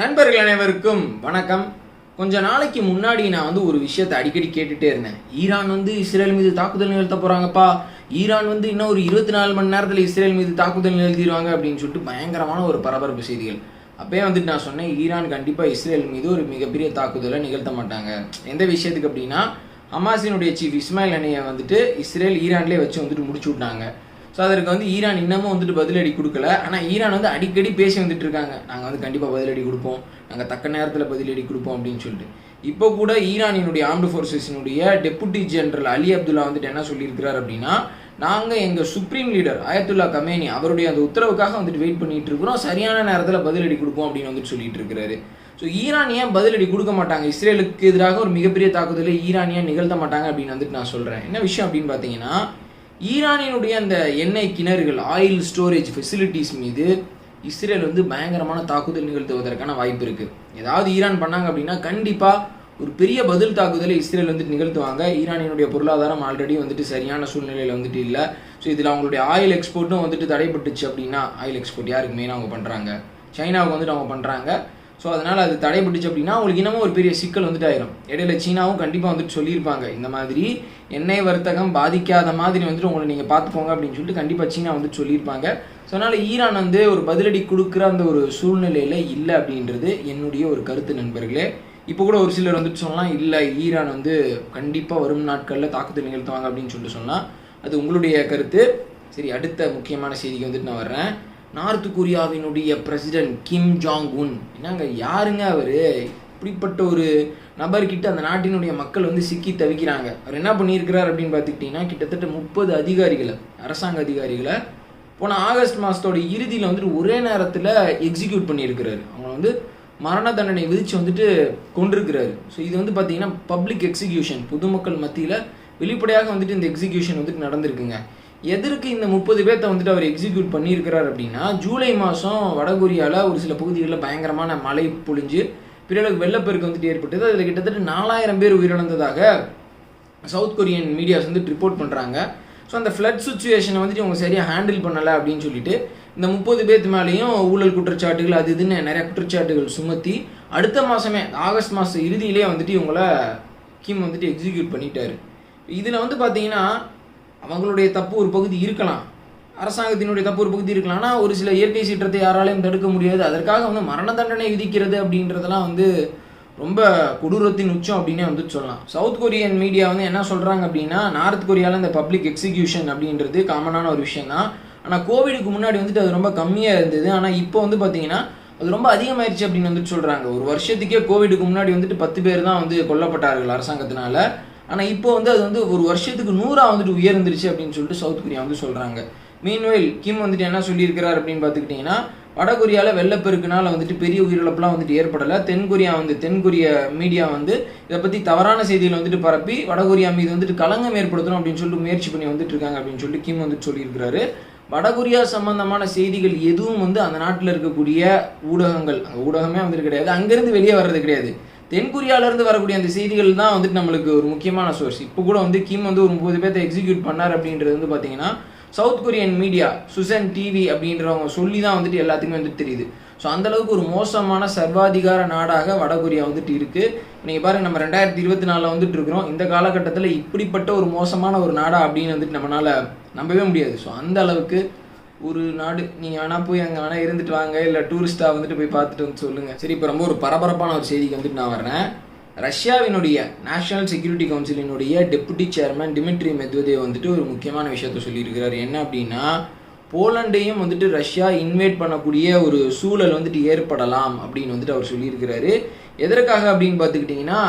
நண்பர்கள் அனைவருக்கும் வணக்கம். கொஞ்ச நாளைக்கு முன்னாடி நான் வந்து ஒரு விஷயத்தை அடிக்கடி கேட்டுட்டே இருந்தேன். ஈரான் வந்து இஸ்ரேல் மீது தாக்குதல் நிகழ்த்த போறாங்கப்பா. ஈரான் வந்து இன்னும் ஒரு இருபத்தி நாலு மணி நேரத்தில் இஸ்ரேல் மீது தாக்குதல் நிகழ்த்திடுவாங்க அப்படின்னு சொல்லிட்டு பயங்கரமான ஒரு பரபரப்பு செய்திகள். அப்பயே வந்துட்டு நான் சொன்னேன் ஈரான் கண்டிப்பாக இஸ்ரேல் மீது ஒரு மிகப்பெரிய தாக்குதலை நிகழ்த்த மாட்டாங்க. எந்த விஷயத்துக்கு அப்படின்னா ஹமாஸினுடைய சீஃப் இஸ்மாயில் அணியை வந்துட்டு இஸ்ரேல் ஈரான்லேயே வச்சு வந்துட்டு முடிச்சு விட்டாங்க. ஸோ அதற்கு வந்து ஈரான் இன்னமும் வந்துட்டு பதிலடி கொடுக்கல. ஆனால் ஈரான் வந்து அடிக்கடி பேசி வந்துட்டு இருக்காங்க. நாங்கள் வந்து கண்டிப்பாக பதிலடி கொடுப்போம். நாங்கள் தக்க நேரத்தில் பதிலடி கொடுப்போம் அப்படின்னு சொல்லிட்டு. இப்போ கூட ஈரானினுடைய ஆர்ம்டு ஃபோர்ஸஸினுடைய டெபுட்டி ஜெனரல் அலி அப்துல்லா வந்துட்டு என்ன சொல்லியிருக்கிறார் அப்படின்னா நாங்கள் எங்கள் சுப்ரீம் லீடர் அயத்துல்லா கமேனி அவருடைய அந்த உத்தரவுக்காக வந்துட்டு வெயிட் பண்ணிட்டு இருக்கிறோம். சரியான நேரத்தில் பதிலடி கொடுப்போம் அப்படின்னு வந்துட்டு சொல்லிட்டு இருக்கிறாரு. ஸோ ஈரான் ஏன் பதிலடி கொடுக்க மாட்டாங்க? இஸ்ரேலுக்கு எதிராக ஒரு மிகப்பெரிய தாக்குதலை ஈரான் ஏன் நிகழ்த்த மாட்டாங்க அப்படின்னு வந்துட்டு நான் சொல்கிறேன் என்ன விஷயம் அப்படின்னு பார்த்தீங்கன்னா ஈரானினுடைய அந்த எண்ணெய் கிணறுகள் ஆயில் ஸ்டோரேஜ் ஃபெசிலிட்டிஸ் மீது இஸ்ரேல் வந்து பயங்கரமான தாக்குதல் நிகழ்த்துவதற்கான வாய்ப்பு இருக்குது ஏதாவது ஈரான் பண்ணாங்க அப்படின்னா கண்டிப்பாக ஒரு பெரிய பதில் தாக்குதலை இஸ்ரேல் வந்துட்டு நிகழ்த்துவாங்க. ஈரானினுடைய பொருளாதாரம் ஆல்ரெடி வந்துட்டு சரியான சூழ்நிலையில் வந்துட்டு இல்லை. ஸோ இதில் அவங்களுடைய ஆயில் எக்ஸ்போர்ட்டும் வந்துட்டு தடைப்பட்டுச்சு அப்படின்னா ஆயில் எக்ஸ்போர்ட் யாருக்கு மெயினாக அவங்க பண்ணுறாங்க சைனாவுக்கு வந்துட்டு அவங்க பண்ணுறாங்க ஸோ அதனால் அது தடைபட்டுச்சு அப்படின்னா அவங்களுக்கு இன்னமும் ஒரு பெரிய சிக்கல் வந்துட்டு ஆயிரும் இடையில சீனாவும் கண்டிப்பாக வந்துட்டு சொல்லியிருப்பாங்க இந்த மாதிரி எண்ணெய் வர்த்தகம் பாதிக்காத மாதிரி வந்துட்டு உங்களை நீங்கள் பார்த்துக்கோங்க அப்படின்னு சொல்லிட்டு கண்டிப்பாக சீனா வந்துட்டு சொல்லியிருப்பாங்க. ஸோ அதனால் ஈரான் வந்து ஒரு பதிலடி கொடுக்குற அந்த ஒரு சூழ்நிலையில் இல்லை அப்படின்றது என்னுடைய ஒரு கருத்து நண்பர்களே. இப்போ கூட ஒரு சிலர் வந்துட்டு சொல்லலாம் இல்லை ஈரான் வந்து கண்டிப்பாக வரும் நாட்களில் தாக்குதல் நிகழ்த்துவாங்க அப்படின்னு சொல்லிட்டு சொன்னால் அது உங்களுடைய கருத்து. சரி அடுத்த முக்கியமான செய்திக்கு வந்துட்டு நான் வர்றேன். நார்த் கொரியாவினுடைய பிரசிடென்ட் கிம் ஜாங் உன் என்னங்க யாருங்க அவர்? இப்படிப்பட்ட ஒரு நபர்கிட்ட அந்த நாட்டினுடைய மக்கள் வந்து சிக்கி தவிக்கிறாங்க. அவர் என்ன பண்ணியிருக்கிறார் அப்படின்னு பார்த்துக்கிட்டிங்கன்னா கிட்டத்தட்ட முப்பது அதிகாரிகளை அரசாங்க அதிகாரிகளை போன ஆகஸ்ட் மாதத்தோட இறுதியில் வந்துட்டு ஒரே நேரத்தில் எக்ஸிக்யூட் பண்ணியிருக்கிறாரு. அவங்க வந்து மரண தண்டனை விதித்து வந்துட்டு கொண்டிருக்கிறாரு ஸோ இது வந்து பார்த்தீங்கன்னா பப்ளிக் எக்ஸிக்யூஷன் பொதுமக்கள் மத்தியில் வெளிப்படையாக வந்துட்டு இந்த எக்ஸிக்யூஷன் வந்துட்டு நடந்திருக்குங்க. எதற்கு இந்த முப்பது பேர்த்த வந்துட்டு அவர் எக்ஸிக்யூட் பண்ணியிருக்கிறார் அப்படின்னா ஜூலை மாதம் வடகொரியாவில் ஒரு சில பகுதிகளில் பயங்கரமான மழை பொழிஞ்சு பிறகு வெள்ளப்பெருக்கு வந்துட்டு ஏற்பட்டது. அதில் கிட்டத்தட்ட நாலாயிரம் பேர் உயிரிழந்ததாக சவுத் கொரியன் மீடியாஸ் வந்து ரிப்போர்ட் பண்ணுறாங்க ஸோ அந்த ஃப்ளட் சுச்சுவேஷனை வந்துட்டு இவங்க சரியாக ஹேண்டில் பண்ணலை அப்படின்னு சொல்லிட்டு இந்த முப்பது பேர்த்து மேலேயும் ஊழல் குற்றச்சாட்டுகள் அது இதுன்னு நிறையா குற்றச்சாட்டுகள் சுமத்தி அடுத்த மாதமே ஆகஸ்ட் மாதம் இறுதியிலே வந்துட்டு இவங்கள கிம் வந்துட்டு எக்ஸிக்யூட் பண்ணிட்டாரு. இதில் வந்து பார்த்தீங்கன்னா அவங்களுடைய தப்பு ஒரு பகுதி இருக்கலாம். அரசாங்கத்தினுடைய தப்பு ஒரு பகுதி இருக்கலாம். ஆனால் ஒரு சில இயற்கை சீற்றத்தை யாராலையும் தடுக்க முடியாது. அதற்காக வந்து மரண தண்டனை விதிக்கிறது அப்படின்றதெல்லாம் வந்து ரொம்ப கொடூரத்தின் உச்சம் அப்படின்னே வந்து சொல்லலாம். சவுத் கொரியன் மீடியா வந்து என்ன சொல்கிறாங்க அப்படின்னா நார்த் கொரியாவில் இந்த பப்ளிக் எக்ஸிக்யூஷன் அப்படின்றது காமனான ஒரு விஷயம் தான் ஆனால் கோவிடுக்கு முன்னாடி வந்துட்டு அது ரொம்ப கம்மியாக இருந்தது. ஆனால் இப்போ வந்து பார்த்தீங்கன்னா அது ரொம்ப அதிகமாயிருச்சு அப்படின்னு வந்துட்டு சொல்கிறாங்க ஒரு வருஷத்துக்கே கோவிடுக்கு முன்னாடி வந்துட்டு பத்து பேர் தான் வந்து கொல்லப்பட்டார்கள் அரசாங்கத்தினால. ஆனால் இப்போ வந்து அது வந்து ஒரு வருஷத்துக்கு நூறாக வந்துட்டு உயர்ந்துருச்சு அப்படின்னு சொல்லிட்டு சவுத் கொரியா வந்து சொல்கிறாங்க மீன்வெயில் கிம் வந்துட்டு என்ன சொல்லியிருக்கிறார் அப்படின்னு பார்த்துக்கிட்டிங்கன்னா வடகொரியாவில் வெள்ளப்பெருக்குனால் வந்துட்டு பெரிய உயிரிழப்புலாம் வந்துட்டு ஏற்படலை. தென்கொரியா வந்து தென்கொரிய மீடியா வந்து இதை பற்றி தவறான செய்திகளை வந்துட்டு பரப்பி வடகொரியா மீது வந்துட்டு களங்கம் ஏற்படுத்தணும் அப்படின்னு சொல்லிட்டு முயற்சி பண்ணி வந்துட்டு இருக்காங்க அப்படின்னு சொல்லிட்டு கிம் வந்துட்டு சொல்லியிருக்கிறாரு. வடகொரியா சம்பந்தமான செய்திகள் எதுவும் வந்து அந்த நாட்டில் இருக்கக்கூடிய ஊடகங்கள் ஊடகமே வந்துட்டு கிடையாது. அங்கேருந்து வெளியே வர்றது கிடையாது. தென்கொரியாவிலேருந்து வரக்கூடிய அந்த செய்திகள் தான் வந்துட்டு நம்மளுக்கு ஒரு முக்கியமான சோர்ஸ் இப்போ கூட வந்து கிம் வந்து ஒரு முப்பது பேர்த்த எக்ஸிக்யூட் பண்ணார் அப்படின்றது வந்து பார்த்தீங்கன்னா சவுத் கொரியன் மீடியா சுசன் டிவி அப்படின்றவங்க சொல்லி தான் வந்துட்டு எல்லாத்துக்குமே வந்துட்டு தெரியுது. ஸோ அந்தளவுக்கு ஒரு மோசமான சர்வாதிகார நாடாக வடகொரியா வந்துட்டு இருக்குது நீங்கள் பாருங்கள் நம்ம ரெண்டாயிரத்தி இருபத்தி நாலில் வந்துட்டு இருக்கிறோம். இந்த காலகட்டத்தில் இப்படிப்பட்ட ஒரு மோசமான ஒரு நாடா அப்படின்னு வந்துட்டு நம்மளால் நம்பவே முடியாது. ஸோ அந்த அளவுக்கு ஒரு நாடு நீங்கள் வேணால் போய் அங்கே வேணால் இருந்துட்டு வாங்க இல்லை டூரிஸ்ட்டாக வந்துட்டு போய் பார்த்துட்டு வந்து சொல்லுங்கள் சரி இப்போ ரொம்ப ஒரு பரபரப்பான ஒரு செய்திக்கு வந்துட்டு நான் வர்றேன். ரஷ்யாவினுடைய நேஷனல் செக்யூரிட்டி கவுன்சிலினுடைய டெபுட்டி சேர்மன் டிமிட்ரி மெத்வதேவ் வந்துட்டு ஒரு முக்கியமான விஷயத்த சொல்லியிருக்கிறார். என்ன அப்படின்னா போலண்டையும் வந்துட்டு ரஷ்யா இன்வைட் பண்ணக்கூடிய ஒரு சூழல் வந்துட்டு ஏற்படலாம் அப்படின்னு வந்துட்டு அவர் சொல்லியிருக்கிறாரு. எதற்காக அப்படின்னு பார்த்துக்கிட்டிங்கன்னா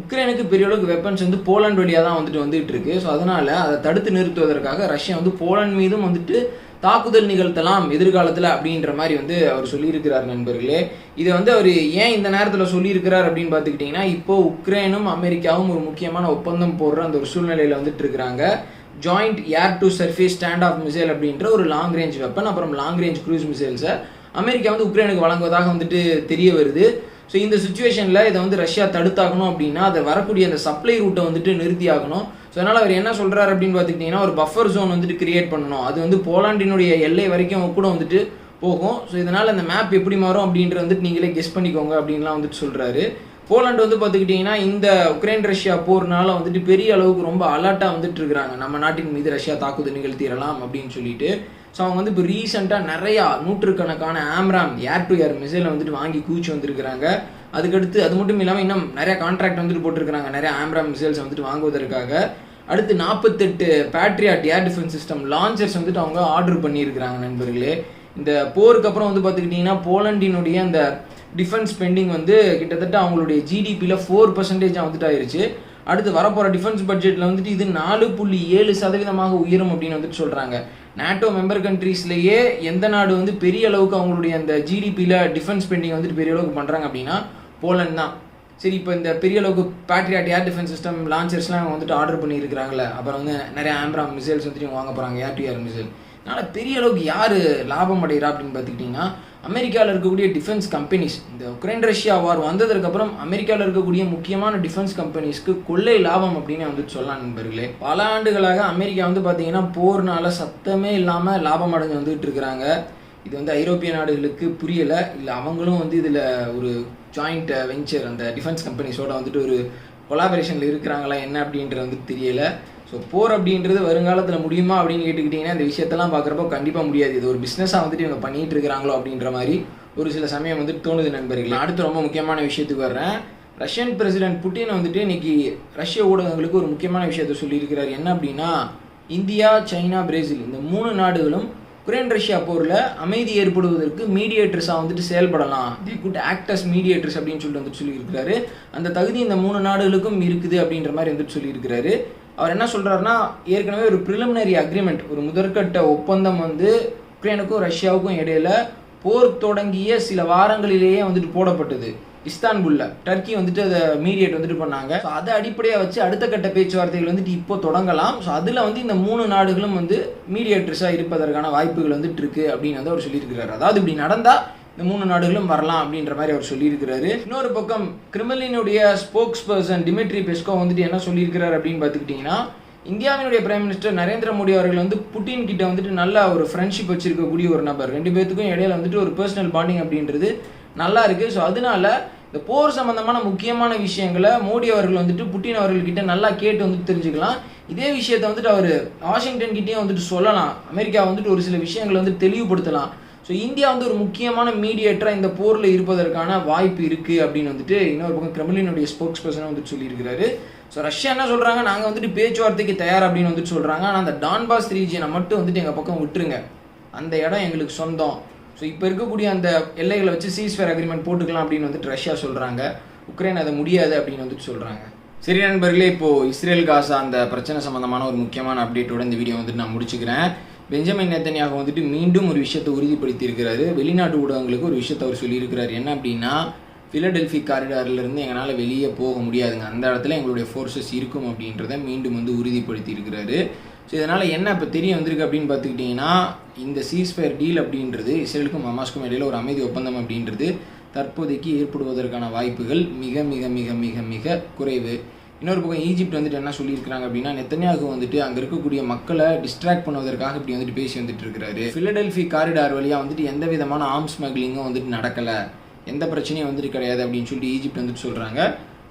உக்ரைனுக்கு பெரிய அளவுக்கு வெப்பன்ஸ் வந்து போலண்ட் வழியாக தான் வந்துட்டு வந்துட்டு இருக்கு. ஸோ அதனால் அதை தடுத்து நிறுத்துவதற்காக ரஷ்யா வந்து போலண்ட் மீதும் வந்துட்டு தாக்குதல் நிகழ்த்தலாம் எதிர்காலத்தில் அப்படின்ற மாதிரி வந்து அவர் சொல்லியிருக்கிறார் நண்பர்களே. இதை வந்து அவர் ஏன் இந்த நேரத்தில் சொல்லியிருக்கிறார் அப்படின்னு பார்த்துக்கிட்டிங்கன்னா இப்போ உக்ரைனும் அமெரிக்காவும் ஒரு முக்கியமான ஒப்பந்தம் போடுற அந்த ஒரு சூழ்நிலையில் வந்துட்டு இருக்கிறாங்க. Joint air to surface stand off missile அப்படின்ற ஒரு லாங் ரேஞ்ச் வெப்பன் அப்புறம் லாங் ரேஞ்ச் க்ரூஸ் மிசைல்ஸை அமெரிக்கா வந்து உக்ரைனுக்கு வழங்குவதாக வந்துட்டு தெரிய வருது. ஸோ இந்த சுச்சுவேஷனில் இதை வந்து ரஷ்யா தடுத்தாகணும் அப்படின்னா அதை வரக்கூடிய அந்த சப்ளை ரூட்டை வந்துட்டு நிறுத்தி ஆகணும் ஸோ அதனால் அவர் என்ன சொல்கிறார் அப்படின்னு பார்த்துக்கிட்டிங்கன்னா ஒரு பஃபர் ஜோன் வந்துட்டு கிரியேட் பண்ணணும். அது வந்து போலாண்டினுடைய எல்லை வரைக்கும் கூட வந்துட்டு போகும். ஸோ இதனால் அந்த மேப் எப்படி மாறும் அப்படின்றது வந்துட்டு நீங்களே கெஸ் பண்ணிக்கோங்க அப்படின்லாம் வந்துட்டு சொல்கிறாரு போலாண்டு வந்து பார்த்துக்கிட்டிங்கன்னா இந்த உக்ரைன் ரஷ்யா போர்னால வந்துட்டு பெரிய அளவுக்கு ரொம்ப அலர்ட்டாக வந்துட்டு இருக்கிறாங்க. நம்ம நாட்டின் மீது ரஷ்யா தாக்குதல் நிகழ்த்திடலாம் அப்படின்னு சொல்லிட்டு. ஸோ அவங்க வந்து இப்போ ரீசெண்டாக நிறையா நூற்றுக்கணக்கான ஆம்ராம் ஏர் டு ஏர் மிசைலை வந்துட்டு வாங்கி கூச்சி வந்திருக்கிறாங்க. அதுக்கடுத்து அது மட்டும் இல்லாமல் இன்னும் நிறைய கான்ட்ராக்ட் வந்துட்டு போட்டிருக்கிறாங்க. நிறைய ஆம்ராம் மிசைல்ஸ் வந்துட்டு வாங்குவதற்காக. அடுத்து நாற்பத்தெட்டு patriot air defence system launchers வந்துட்டு அவங்க ஆர்டர் பண்ணியிருக்கிறாங்க நண்பர்களே. இந்த போருக்கு அப்புறம் வந்து பார்த்துக்கிட்டிங்கன்னா போலண்டினுடைய அந்த டிஃபென்ஸ் ஸ்பெண்டிங் வந்து கிட்டத்தட்ட அவங்களுடைய ஜிடிபியில் ஃபோர் பர்சன்டேஜாக வந்துட்டு ஆயிருச்சு. அடுத்து வரப்போகிற டிஃபென்ஸ் பட்ஜெட்டில் வந்துட்டு இது நாலு புள்ளி ஏழு சதவீதமாக உயரும் அப்படின்னு வந்துட்டு சொல்கிறாங்க நாட்டோ மெம்பர் கண்ட்ரீஸ்லேயே எந்த நாடு வந்து பெரிய அளவுக்கு அவங்களுடைய அந்த ஜிடிபியில் டிஃபென்ஸ் ஸ்பெண்டிங் வந்துட்டு பெரிய அளவுக்கு பண்ணுறாங்க அப்படின்னா போலண்ட் தான். சரி இப்போ இந்த பெரிய அளவுக்கு பேட்ரியாட் ஏர் டிஃபென்ஸ் சிஸ்டம் லான்ச்சர்ஸ்லாம் அவங்க வந்துட்டு ஆர்டர் பண்ணியிருக்கிறாங்களே அப்புறம் வந்து நிறைய ஆம்ராம் மிசைல்ஸ் வந்துட்டு வாங்க போகிறாங்க ஏர் டு ஏர் மிசைல் அதனால் பெரிய அளவுக்கு யார் லாபம் அடைகிறா அப்படின்னு பார்த்துக்கிட்டிங்கன்னா அமெரிக்காவில் இருக்கக்கூடிய டிஃபென்ஸ் கம்பெனிஸ் இந்த உக்ரைன் ரஷ்யா வார் வந்ததுக்கப்புறம் அமெரிக்காவில் இருக்கக்கூடிய முக்கியமான டிஃபென்ஸ் கம்பெனிஸ்க்கு கொள்ளை லாபம் அப்படின்னு வந்துட்டு சொல்லலாம் நண்பர்களே. பல ஆண்டுகளாக அமெரிக்கா வந்து பார்த்தீங்கன்னா போர்னால சத்தமே இல்லாமல் லாபம் அடைஞ்சு வந்துகிட்டு இருக்கிறாங்க. இது வந்து ஐரோப்பிய நாடுகளுக்கு புரியலை இல்லை அவங்களும் வந்து இதில் ஒரு ஜாயிண்ட் வெஞ்சர் uh, அந்த டிஃபென்ஸ் கம்பெனிஸோட வந்துட்டு ஒரு கொலாபரேஷனில் இருக்கிறாங்களா என்ன அப்படின்றது வந்து தெரியல. ஸோ போர் அப்படின்றது வருங்காலத்தில் முடியுமா அப்படின்னு கேட்டுக்கிட்டிங்கன்னா இந்த விஷயத்தெல்லாம் பார்க்குறப்போ கண்டிப்பாக முடியாது. இது ஒரு பிஸ்னஸாக வந்துட்டு இவங்க பண்ணிகிட்டு இருக்கிறாங்களோ அப்படின்ற மாதிரி ஒரு சில சமயம் வந்துட்டு தோணுது நண்பர்கள். அடுத்து ரொம்ப முக்கியமான விஷயத்துக்கு வர்றேன். ரஷ்யன் பிரசிடென்ட் புட்டின் வந்துட்டு இன்னைக்கு ரஷ்ய ஊடகங்களுக்கு ஒரு முக்கியமான விஷயத்த சொல்லியிருக்கிறார். என்ன அப்படின்னா இந்தியா சைனா பிரேசில் இந்த மூணு நாடுகளும் உக்ரைன் ரஷ்யா போரில் அமைதி ஏற்படுவதற்கு மீடியேட்டர்ஸாக வந்துட்டு செயல்படலாம். தி குட் ஆக்டர்ஸ் மீடியேட்டர்ஸ் அப்படின்னு சொல்லிட்டு வந்துட்டு சொல்லியிருக்கிறாரு. அந்த தகுதி இந்த மூணு நாடுகளுக்கும் இருக்குது அப்படின்ற மாதிரி வந்துட்டு சொல்லியிருக்கிறாரு. அவர் என்ன சொல்கிறாருன்னா ஏற்கனவே ஒரு ப்ரிலிமினரி அக்ரிமெண்ட் ஒரு முதற்கட்ட ஒப்பந்தம் வந்து உக்ரைனுக்கும் ரஷ்யாவுக்கும் இடையில போர் தொடங்கிய சில வாரங்களிலேயே வந்துட்டு போடப்பட்டது. இஸ்தான்புல்ல. டர்க்கி வந்துட்டு அதை மீடியேட் வந்துட்டு பண்ணாங்க. ஸோ அதை அடிப்படையாக வச்சு அடுத்த கட்ட பேச்சுவார்த்தைகள் வந்துட்டு இப்போ தொடங்கலாம். ஸோ அதில் வந்து இந்த மூணு நாடுகளும் வந்து மீடியேட்டர்ஸாக இருப்பதற்கான வாய்ப்புகள் வந்துட்டு இருக்கு அப்படின்னு வந்து அவர் சொல்லியிருக்கிறார். அதாவது இப்படி நடந்தால் இந்த மூணு நாடுகளும் வரலாம் அப்படின்ற மாதிரி அவர் சொல்லியிருக்கிறாரு. இன்னொரு பக்கம் கிரிமலினுடைய ஸ்போக்ஸ் பர்சன் டிமிட்ரி பெஸ்கோ வந்துட்டு என்ன சொல்லியிருக்கிறார் அப்படின்னு பார்த்துக்கிட்டிங்கன்னா இந்தியாவினுடைய பிரைம் மினிஸ்டர் நரேந்திர மோடி அவர்கள் வந்து புட்டின் கிட்ட வந்துட்டு நல்ல ஒரு ஃப்ரெண்ட்ஷிப் வச்சிருக்கக்கூடிய ஒரு நபர். ரெண்டு பேர்த்துக்கும் இடையில வந்துட்டு ஒரு பர்சனல் பாண்டிங் அப்படின்றது நல்லா இருக்கு. ஸோ அதனால இந்த போர் சம்பந்தமான முக்கியமான விஷயங்களை மோடி அவர்கள் வந்துட்டு புட்டின் அவர்கள்கிட்ட நல்லா கேட்டு வந்துட்டு தெரிஞ்சுக்கலாம். இதே விஷயத்த வந்துட்டு அவர் வாஷிங்டன் கிட்டேயும் வந்துட்டு சொல்லலாம். அமெரிக்கா வந்துட்டு ஒரு சில விஷயங்களை வந்துட்டு தெளிவுபடுத்தலாம். ஸோ இந்தியா வந்து ஒரு முக்கியமான மீடியேட்டராக இந்த போரில் இருப்பதற்கான வாய்ப்பு இருக்குது அப்படின்னு வந்துட்டு இன்னொரு பக்கம் கிரெம்லினுடைய ஸ்போக்ஸ் பர்சன் வந்துட்டு சொல்லியிருக்கிறாரு. ஸோ ரஷ்யா என்ன சொல்கிறாங்க நாங்கள் வந்துட்டு பேச்சுவார்த்தைக்கு தயார் அப்படின்னு வந்துட்டு சொல்கிறாங்க ஆனால் அந்த டான்பாஸ் ரீஜியனை மட்டும் வந்துட்டு எங்கள் பக்கம் விட்டுருங்க. அந்த இடம் எங்களுக்கு சொந்தம். ஸோ இப்போ இருக்கக்கூடிய அந்த எல்லைகளை வச்சு சீஸ்ஃபேர் அக்ரிமெண்ட் போட்டுக்கலாம் அப்படின்னு வந்துட்டு ரஷ்யா சொல்கிறாங்க உக்ரைன் அதை முடியாது அப்படின்னு வந்துட்டு சொல்கிறாங்க சரி நண்பர்களே இப்போது இஸ்ரேல் காசா அந்த பிரச்சனை சம்மந்தமான ஒரு முக்கியமான அப்டேட்டோட இந்த வீடியோ வந்துட்டு நான் முடிச்சுக்கிறேன். பெஞ்சமின் நேத்தனியாக வந்துட்டு மீண்டும் ஒரு விஷயத்தை உறுதிப்படுத்தி இருக்கிறாரு வெளிநாட்டு ஊடகங்களுக்கு ஒரு விஷயத்தை அவர் சொல்லியிருக்கிறார். என்ன அப்படின்னா ஃபிலடெல்ஃபி காரிடார்லேருந்து எங்களால் வெளியே போக முடியாதுங்க. அந்த இடத்துல எங்களுடைய ஃபோர்ஸஸ் இருக்கும் அப்படின்றத மீண்டும் வந்து உறுதிப்படுத்தி இருக்கிறாரு ஸோ இதனால் என்ன இப்போ தெரிய வந்திருக்கு அப்படின்னு பார்த்துக்கிட்டிங்கன்னா இந்த சீஸ்ஃபயர் டீல் அப்படின்றது இஸ்ரேலுக்கும் ஹமாஸ்க்கும் இடையில் ஒரு அமைதி ஒப்பந்தம் அப்படின்றது தற்போதைக்கு ஏற்படுவதற்கான வாய்ப்புகள் மிக மிக மிக மிக மிக குறைவு. இன்னொரு பக்கம் ஈஜிப்ட் வந்துட்டு என்ன சொல்லியிருக்கிறாங்க அப்படின்னா நெத்தனியாக வந்துட்டு அங்கே இருக்கக்கூடிய மக்களை டிஸ்ட்ராக்ட் பண்ணுவதற்காக இப்படி வந்துட்டு பேசி வந்துட்டு இருக்கிறாரு. ஃபிலடெல்ஃபி காரிடார் வழியாக வந்துட்டு எந்த விதமான ஆம் ஸ்மக்லிங்கும் வந்துட்டு நடக்கலை. எந்த பிரச்சனையும் வந்துட்டு கிடையாது அப்படின்னு சொல்லிட்டு ஈஜிப்ட் வந்துட்டு சொல்கிறாங்க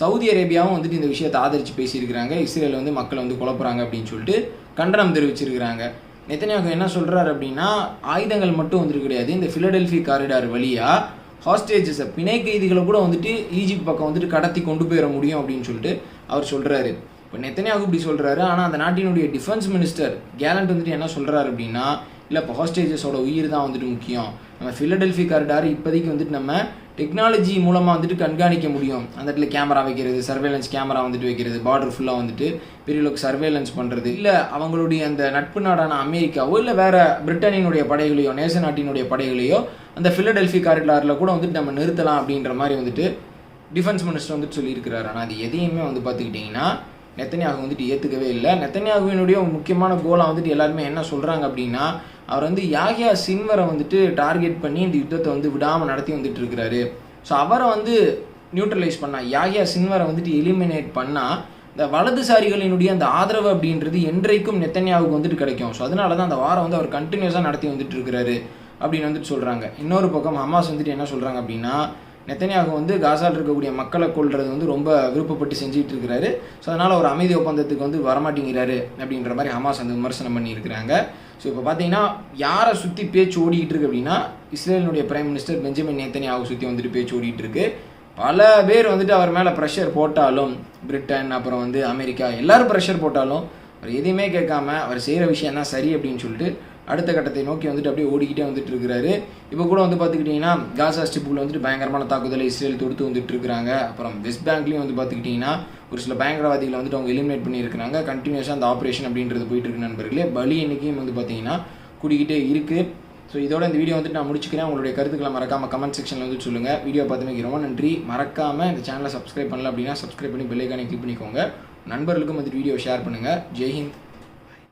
சவுதி அரேபியாவும் வந்துட்டு இந்த விஷயத்தை ஆதரித்து பேசியிருக்கிறாங்க. இஸ்ரேல் வந்து மக்களை வந்து குழப்புறாங்க அப்படின்னு சொல்லிட்டு கண்டனம் தெரிவிச்சிருக்கிறாங்க. நெத்தனியாக என்ன சொல்கிறாரு அப்படின்னா ஆயுதங்கள் மட்டும் வந்துட்டு கிடையாது. இந்த ஃபிலடெல்ஃபி காரிடார் வழியாக ஹாஸ்டேஜஸை பிணை கைதிகளை கூட வந்துட்டு ஈஜிப்ட் பக்கம் வந்துட்டு கடத்தி கொண்டு போயிட முடியும் அப்படின்னு சொல்லிட்டு அவர் சொல்கிறாரு இப்போ நெத்தனியாக இப்படி சொல்கிறாரு ஆனால் அந்த நாட்டினுடைய டிஃபென்ஸ் மினிஸ்டர் கேலண்ட் வந்துட்டு என்ன சொல்கிறாரு அப்படின்னா இல்லை இப்போ ஹாஸ்டேஜஸோட உயிர் தான் வந்துட்டு முக்கியம். நம்ம ஃபிலடெல்ஃபி காரிடார் இப்போதைக்கு வந்துட்டு நம்ம டெக்னாலஜி மூலமாக வந்துட்டு கண்காணிக்க முடியும். அந்த இடத்துல கேமரா வைக்கிறது சர்வேலன்ஸ் கேமரா வந்துட்டு வைக்கிறது பார்டர் ஃபுல்லாக வந்துட்டு பெரிய அளவுக்கு சர்வேலன்ஸ் பண்ணுறது இல்லை அவங்களுடைய அந்த நட்பு நாடான அமெரிக்காவோ இல்லை வேறு பிரிட்டனினுடைய படைகளையோ நேச நாட்டினுடைய படைகளையோ அந்த ஃபிலடெல்ஃபி காரிடாரில் கூட வந்துட்டு நம்ம நிறுத்தலாம் அப்படின்ற மாதிரி வந்துட்டு டிஃபென்ஸ் மினிஸ்டர் வந்துட்டு சொல்லியிருக்கிறாரு. ஆனால் அது எதையுமே வந்து பார்த்துக்கிட்டிங்கன்னா நெத்தனியாக வந்துட்டு ஏற்றுக்கவே இல்லை. நெத்தனியாகுவினுடைய முக்கியமான கோலாக வந்துட்டு எல்லாருமே என்ன சொல்கிறாங்க அப்படின்னா அவர் வந்து யாகியா சின்வரை வந்துட்டு டார்கெட் பண்ணி இந்த யுத்தத்தை வந்து விடாமல் நடத்தி வந்துட்டு இருக்கிறாரு ஸோ அவரை வந்து நியூட்ரலைஸ் பண்ணால் யாகியா சின்வரை வந்துட்டு எலிமினேட் பண்ணால் இந்த வலதுசாரிகளினுடைய அந்த ஆதரவு அப்படின்றது என்றைக்கும் நெத்தனியாவுக்கு வந்துட்டு கிடைக்கும். ஸோ அதனால தான் அந்த வாரம் வந்து அவர் கண்டினியூஸாக நடத்தி வந்துட்டு இருக்கிறாரு அப்படின்னு வந்துட்டு சொல்கிறாங்க இன்னொரு பக்கம் ஹமாஸ் வந்துட்டு என்ன சொல்கிறாங்க அப்படின்னா நெத்தனியாக வந்து காசால் இருக்கக்கூடிய மக்களை கொள்வது வந்து ரொம்ப விருப்பப்பட்டு செஞ்சுட்டு இருக்கிறாரு. ஸோ அதனால் ஒரு அமைதி ஒப்பந்தத்துக்கு வந்து வரமாட்டேங்கிறாரு அப்படின்ற மாதிரி ஹமாஸ் வந்து விமர்சனம் பண்ணியிருக்கிறாங்க. ஸோ இப்போ பார்த்தீங்கன்னா யாரை சுற்றி பேச்சு ஓடிக்கிட்டு இருக்கு அப்படின்னா இஸ்ரேலினுடைய பிரைம் மினிஸ்டர் பெஞ்சமின் நேத்தனியாவை சுற்றி வந்துட்டு பேச்சு ஓடிட்டு இருக்கு. பல பேர் வந்துட்டு அவர் மேலே ப்ரெஷர் போட்டாலும் பிரிட்டன் அப்புறம் வந்து அமெரிக்கா எல்லாரும் ப்ரெஷர் போட்டாலும் அவர் எதையுமே கேட்காம அவர் செய்கிற விஷயம் தான் சரி அப்படின்னு சொல்லிட்டு அடுத்த கட்டத்தை நோக்கி வந்துட்டு அப்படியே ஓடிக்கிட்டே வந்துட்டு இருக்கிறாரு. இப்போ கூட வந்து பார்த்துக்கிட்டிங்கன்னா காசா ஸ்டிப்பில் வந்துட்டு பயங்கரமான தாக்குதலை இஸ்ரேல் தொடுத்து வந்துட்டு இருக்கிறாங்க. அப்புறம் வெஸ்ட் பேங்க்லேயும் வந்து பார்த்துக்கிட்டிங்கன்னா ஒரு சில பயங்கரவாதிகளை வந்துட்டு அவங்க எலிமினேட் பண்ணியிருக்கிறாங்க. கண்டினியூஸாக அந்த ஆப்ரேஷன் அப்படின்றது போயிட்டு இருக்கு நண்பர்களே. பலி எண்ணிக்கையும் வந்து பார்த்தீங்கன்னா கூடிக்கிட்டே இருக்குது ஸோ இதோட இந்த வீடியோ வந்துட்டு நான் முடிச்சுக்கிறேன். உங்களுடைய கருத்துக்களை மறக்காம கமெண்ட் செக்ஷனில் வந்து சொல்லுங்கள் வீடியோ பார்த்தமைக்கு ரொம்ப நன்றி. மறக்காம இந்த சேனலை சப்ஸ்கிரைப் பண்ணல அப்படின்னா சப்ஸ்கிரைப் பண்ணி பெல்லைக்கானே கிளிக் பண்ணிக்கோங்க. நண்பர்களுக்கும் வந்துட்டு வீடியோ ஷேர் பண்ணுங்கள் ஜெய்ஹிந்த்